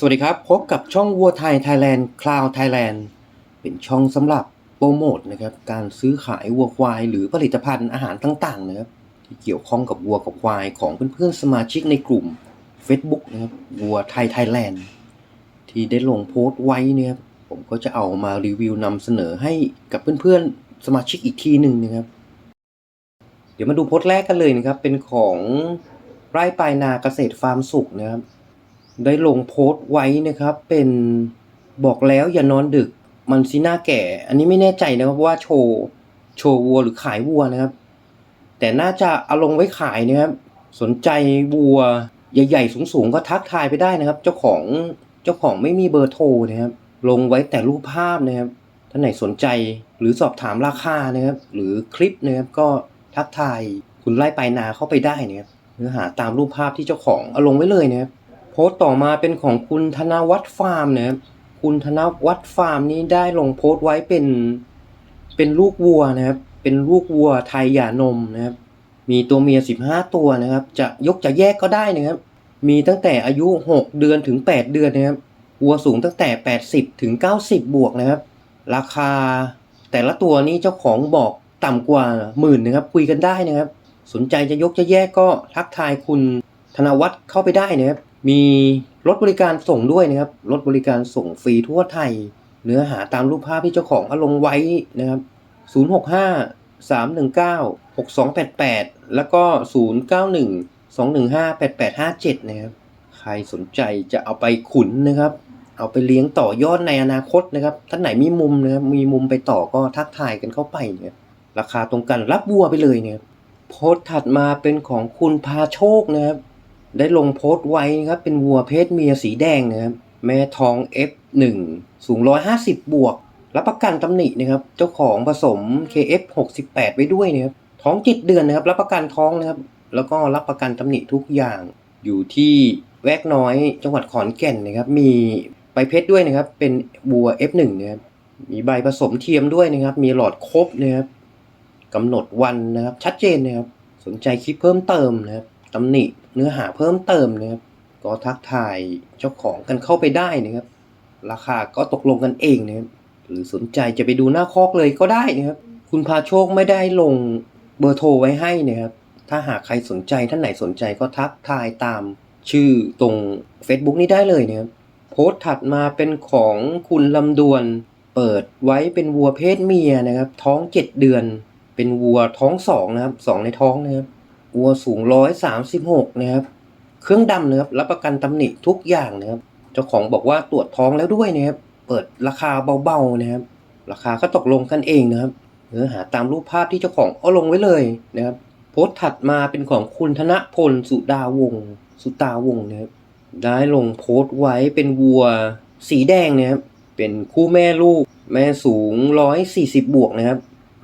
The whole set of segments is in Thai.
สวัสดีครับ พบกับช่องวัวไทยไทยแลนด์คลาวไทยแลนด์เป็นช่องสำหรับโปรโมทนะครับการซื้อขายวัวควาย หรือผลิตภัณฑ์อาหารต่างๆนะครับที่เกี่ยวข้องกับวัวกับควายของเพื่อนๆสมาชิกในกลุ่ม Facebook นะครับวัวไทยไทยแลนด์ที่ได้ลงโพสต์ไว้เนี่ยครับผมก็จะเอามารีวิวนำเสนอให้กับเพื่อนๆสมาชิกอีกทีหนึ่งนะครับ เดี๋ยวมาดูโพสต์แรกกันเลยนะครับเป็นของไร่ปลายนาเกษตรฟาร์มสุขนะครับ ได้ลงโพสต์ไว้นะครับ เป็นบอกแล้วอย่านอนดึกมันซีหน้าแก่ อันนี้ไม่แน่ใจนะครับว่าโชว์โชว์วัวหรือขายวัวนะครับ แต่น่าจะเอาลงไว้ขายนะครับ สนใจวัวใหญ่ๆสูงๆก็ทักทายไปได้นะครับ เจ้าของเจ้าของไม่มีเบอร์โทรนะครับ ลงไว้แต่รูปภาพนะครับท่านไหนสนใจหรือสอบถามราคานะครับ หรือคลิปนะครับก็ทักทายคุณไล่ไปลายนาเข้าไปได้นะครับเนื้อหาตามรูปภาพที่เจ้าของเอาลงไว้เลยนะครับ พสต์ต่อมาเป็นของคุณธนวัฒน์ฟาร์มนะครับคุณธนวัฒน์ฟาร์มนี้ได้ลงโพสต์ไว้เป็นเป็นลูกวัวนะครับ เป็นลูกวัวไทยหย่านมนะครับ มีตัวเมีย15ตัวนะครับ จะยกจะแยกก็ได้นะครับ มีตั้งแต่อายุ6เดือนถึง8เดือนนะครับ วัวสูงตั้งแต่80ถึง90บวกนะครับ ราคาแต่ละตัวนี้เจ้าของบอกต่ำกว่าหมื่นนะครับ คุยกันได้นะครับ สนใจจะยกจะแยกก็ทักทายคุณธนวัฒน์เข้าไปได้นะครับ มีรถบริการส่งด้วยนะครับ รถบริการส่งฟรีทั่วไทย เนื้อหาตามรูปภาพที่เจ้าของเอาลงไว้นะครับ 065 319 6288 แล้วก็ 091 215 8857 นะครับ ใครสนใจจะเอาไปขุนนะครับ เอาไปเลี้ยงต่อยอดในอนาคตนะครับ ท่านไหนมีมุมนะครับ มีมุมไปต่อก็ทักทายกันเข้าไปเนี่ยราคาตรงกันรับวัวไปเลยเนี่ยโพสต์ถัดมาเป็นของคุณพาโชคนะครับ ได้ลงโพสต์ไว้นะครับเป็นวัวเพศเมียสีแดงนะครับแม่ทอง F1 สูง 150 บวก รับประกันตำหนินะครับ เจ้าของผสม KF 68 ไว้ด้วยนะครับ ท้องจิตเดือนนะครับ รับประกันท้องนะครับ แล้วก็รับประกันตำหนิทุกอย่าง อยู่ที่แวกน้อยจังหวัดขอนแก่นนะครับ มีใบเพชรด้วยนะครับ เป็นบัว F1 นะครับ มีใบผสมเทียมด้วยนะครับ มีหลอดครบนะครับกำหนดวันนะครับ ชัดเจนนะครับ สนใจคลิปเพิ่มเติมนะครับตำหนิ เนื้อหาเพิ่มเติมนะครับ ก็ทักทายเจ้าของกันเข้าไปได้นะครับ ราคาก็ตกลงกันเองนะครับหรือสนใจจะไปดูหน้าคอกเลยก็ได้นะครับ คุณพาโชคไม่ได้ลงเบอร์โทรไว้ให้นะครับ ถ้าหากใครสนใจท่านไหนสนใจก็ทักทายตามชื่อตรง Facebook นี้ได้เลยนะครับโพสต์ถัดมาเป็นของคุณลำดวน เปิดไว้เป็นวัวเพศเมียนะครับ ท้อง 7 เดือน เป็นวัวท้องสองนะครับสองในท้องนะครับ วัวสูง136นะครับ เครื่องดำนะครับ รับประกันตำหนิทุกอย่างนะครับ เจ้าของบอกว่าตรวจท้องแล้วด้วยนะครับ เปิดราคาเบาๆนะครับ ราคาก็ตกลงกันเองนะครับ เนื้อหาตามรูปภาพที่เจ้าของเอาลงไว้เลยนะครับ โพสต์ถัดมาเป็นของคุณธนพลสุดาวงศ์สุตาวงนะครับ ได้ลงโพสต์ไว้เป็นวัวสีแดงนะครับ เป็นคู่แม่ลูก แม่สูง 140 บวกนะครับ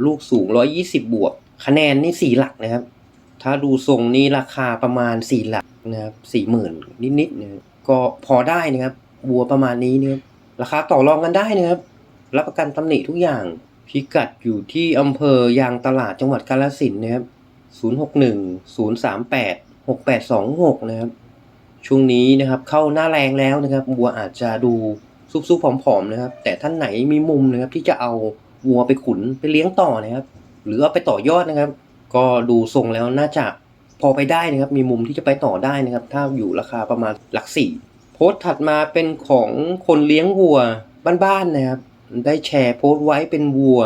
ลูกสูง 120 บวก คะแนนนี่สี่หลักนะครับ ถ้าดูทรงนี้ราคาประมาณ4หลักนะครับสี่หมื่นนิดๆนะครับก็พอได้นะครับวัวประมาณนี้นะครับราคาต่อรองกันได้นะครับ รับประกันตำหนิทุกอย่าง พิกัดอยู่ที่อำเภอยางตลาดจังหวัดกาฬสินธุ์นะครับ061 038 6826 นะครับ ช่วงนี้นะครับเข้าหน้าแรงแล้วนะครับวัวอาจจะดูซุบๆผอมๆนะครับ แต่ท่านไหนมีมุมนะครับที่จะเอาวัวไปขุนไปเลี้ยงต่อนะครับ หรือเอาไปต่อยอดนะครับ ก็ดูทรงแล้วน่าจะพอไปได้นะครับ มีมุมที่จะไปต่อได้นะครับ ถ้าอยู่ราคาประมาณหลักสี่โพสต์ถัดมาเป็นของคนเลี้ยงวัวบ้านๆนะครับ ได้แชร์โพสต์ไว้เป็นวัว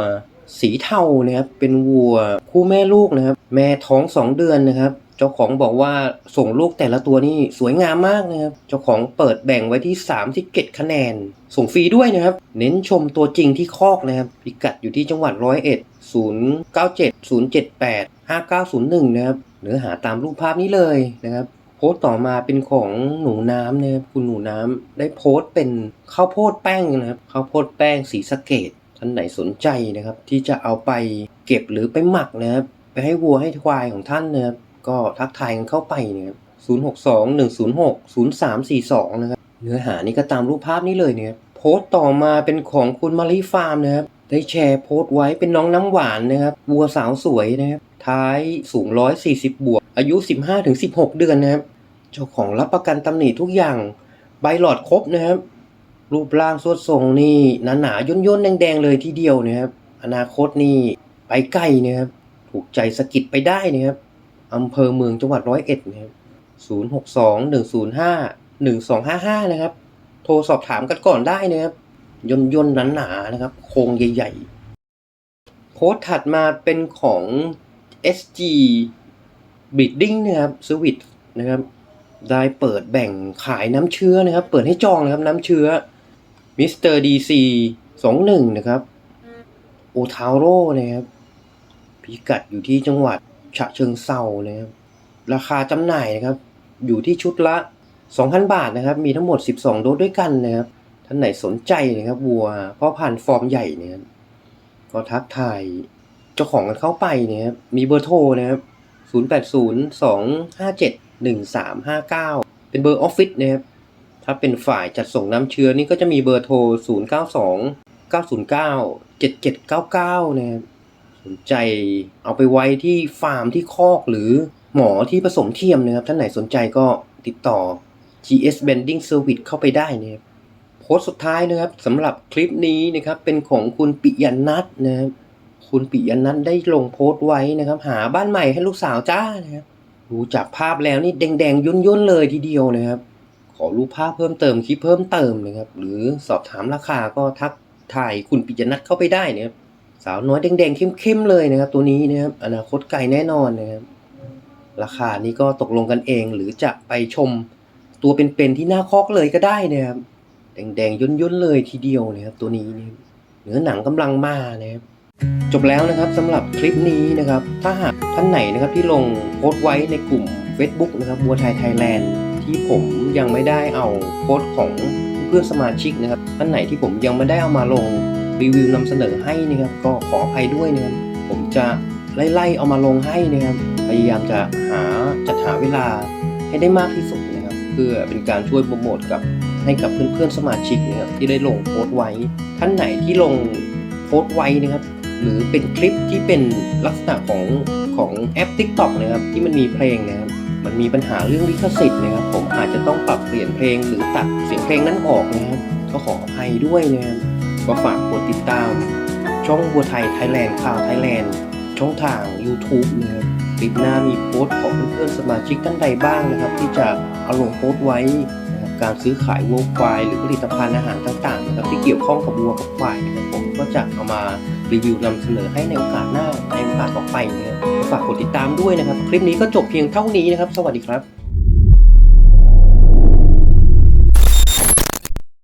สีเทานะครับเป็นวัวคู่แม่ลูกนะครับ แม่ท้องสองเดือนนะครับ เจ้าของบอกว่าส่งลูกแต่ละตัวนี่สวยงามมากนะครับ เจ้าของเปิดแบ่งไว้ที่3ที่เกตคะแนน ส่งฟรีด้วยนะครับ เน้นชมตัวจริงที่คอกนะครับพิกัดอยู่ที่จังหวัดร้อยเอ็ด097 078 5901 นะครับเนื้อหาตามรูปภาพนี้เลยนะครับ โพสต์ต่อมาเป็นของหนูน้ำนะครับคุณหนูน้ำได้โพสต์เป็นข้าวโพดแป้งนะครับข้าวโพดแป้งสีสะเกดท่านไหนสนใจนะครับ ที่จะเอาไปเก็บหรือไปหมักนะครับ ไปให้วัวให้ควายของท่านนะครับ ก็ทักทายกันเข้าไปนะครับ062 106 0342 นะครับ เนื้อหานี่ก็ตามรูปภาพนี้เลยเนี่ยโพสต์ต่อมาเป็นของคุณมารีฟาร์มนะครับ ได้แชร์โพสต์ไว้เป็นน้องน้ำหวานนะครับวัวสาวสวยนะครับ ท้ายสูง 140 บวก อายุ 15-16 เดือนนะครับ เจ้าของรับประกันตำหนิทุกอย่าง ใบหลอดครบนะครับ รูปร่างสวดทรงนี่หนาๆย่นๆแดงๆ เลยทีเดียวนะครับ อนาคตนี่ไปไกล้นะครับ ถูกใจสะกิดไปได้นะครับอำเภอเมืองจังหวัดร้อยเอ็ดนะครับ0 6 2 1 0 5 1 2 5 5 นะครับ โทรสอบถามกันก่อนได้นะครับ ย่นย่นๆหนาๆนะครับ โครงใหญ่ๆโพสต์ถัดมาเป็นของ SG Breeding นะครับสวิตนะครับ ได้เปิดแบ่งขายน้ำเชื้อนะครับ เปิดให้จองนะครับน้ำเชื้อมิสเตอร์ดีซีสองหนึ่งนะครับ โอทาโร่นะครับ พิกัดอยู่ที่จังหวัดฉะเชิงเซานะครับ ราคาจำหน่ายนะครับ อยู่ที่ชุดละ 2,000 บาทนะครับ มีทั้งหมด 12 โดสด้วยกันนะครับ ท่านไหนสนใจนะครับวัวพ่อพันธุ์ฟอร์มใหญ่นะครับก็ทักทายเจ้าของกันเข้าไปนะครับมีเบอร์โทรนะครับ0802571359 เป็นเบอร์ออฟฟิศนะครับถ้าเป็นฝ่ายจัดส่งน้ำเชื้อนี่ก็จะมีเบอร์โทร 092 909 7799 นะครับสนใจเอาไปไว้ที่ฟาร์มที่คอกหรือหมอที่ผสมเทียมนะครับ ท่านไหนสนใจก็ติดต่อ GS Bending Service เข้าไปได้นะครับ พสต์สุดท้ายนะครับสำหรับคลิปนี้นะครับเป็นของคุณปิยนัทนะครับคุณปิยนัทได้ลงโพสต์ไว้นะครับ หาบ้านใหม่ให้ลูกสาวจ้านะครับดูจากภาพแล้วนี่แดงๆย่นๆเลยทีเดียวนะครับ ขอรูปภาพเพิ่มเติมคลิปเพิ่มเติมนะครับ หรือสอบถามราคาก็ทักถ่ายคุณปิยนัทเข้าไปได้นะครับสาวน้อยแดงๆเข้มๆเลยนะครับ ตัวนี้นะครับอนาคตไกลแน่นอนนะครับ ราคานี้ก็ตกลงกันเองหรือจะไปชมตัวเป็นๆที่หน้าคอกเลยก็ได้นะครับ แดงๆย่นๆเลยทีเดียวนะครับตัวนี้นะครับเนื้อหนังกำลังมานะครับจบแล้วนะครับสำหรับคลิปนี้นะครับ ถ้าหากท่านไหนนะครับที่ลงโพสต์ไว้ในกลุ่ม Facebook นะครับบัวไทยไทยแลนด์ที่ผมยังไม่ได้เอาโพสต์ของเพื่อนสมาชิกนะครับท่านไหนที่ผมยังไม่ได้เอามาลงรีวิวนำเสนอให้นะครับ ก็ขออภัยด้วยนะครับผมจะไล่ๆเอามาลงให้นะครับ พยายามจะหาจัดหาเวลาให้ได้มากที่สุดนะครับ เพื่อเป็นการช่วยโปรโมทกับ ให้กับเพื่อนๆสมาชิกนะครับที่ได้ลงโพสต์ไว้ ท่านไหนที่ลงโพสต์ไว้นะครับ หรือเป็นคลิปที่เป็นลักษณะของของแอป TikTok นะครับที่มันมีเพลงนะครับมันมีปัญหาเรื่องลิขสิทธิ์นะครับ ผมอาจจะต้องปรับเปลี่ยนเพลงหรือตัดเสียงเพลงนั้นออกนะครับก็ขออภัยด้วยนะครับก็ฝากกดติดตาม ช่องบัวไทยไทยแลนด์ข่าวไทยแลนด์ช่องทาง YouTube นะครับคลิปหน้ามีโพสต์ของเพื่อนๆสมาชิกท่านใดบ้างนะครับ ที่จะเอาลงโพสต์ไว้ การซื้อขายวัวควายหรือผลิตภัณฑ์อาหารต่างๆนะครับที่เกี่ยวข้องกับวัวกับควายนะครับผมก็จะเอามารีวิวนำเสนอให้ในโอกาสหน้าในโอกาสต่อไปนะครับฝากกดติดตามด้วยนะครับ คลิปนี้ก็จบเพียงเท่านี้นะครับ สวัสดีครับ